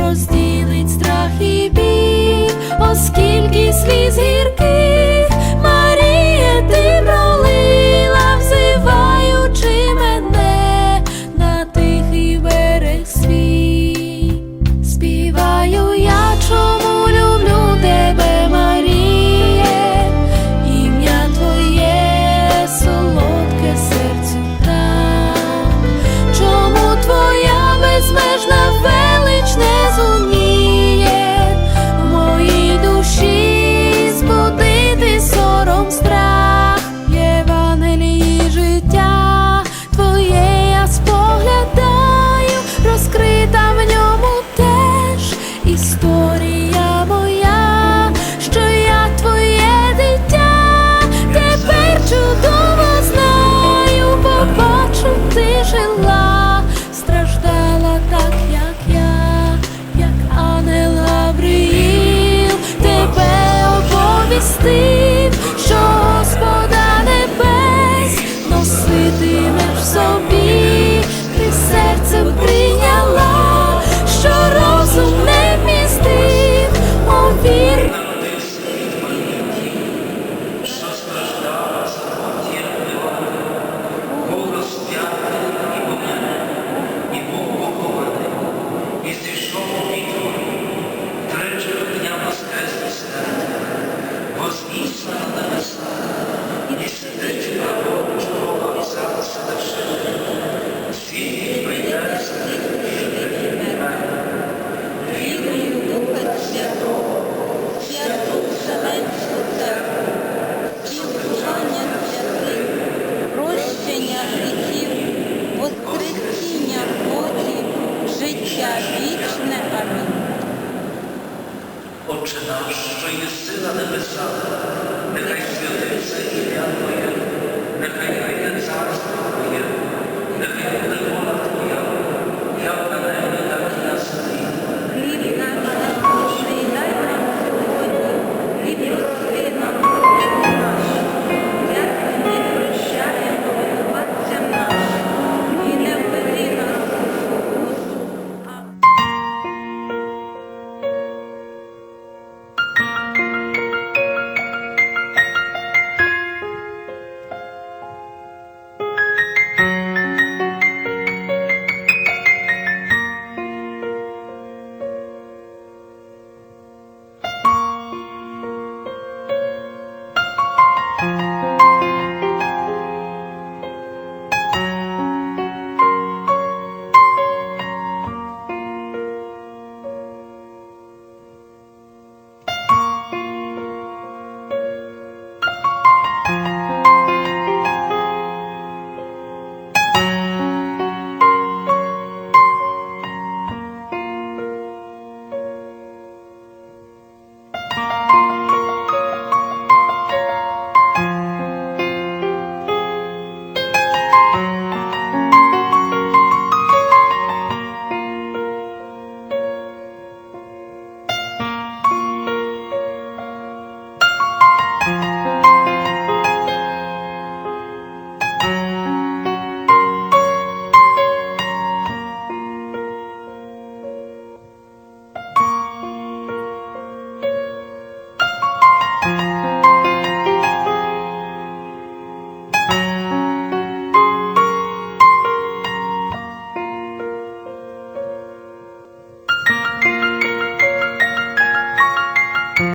розділить страх і біль, оскільки сліз гірких. Ojcze nasz, co jest syna nebezrada, nechaj świętej przejdzie.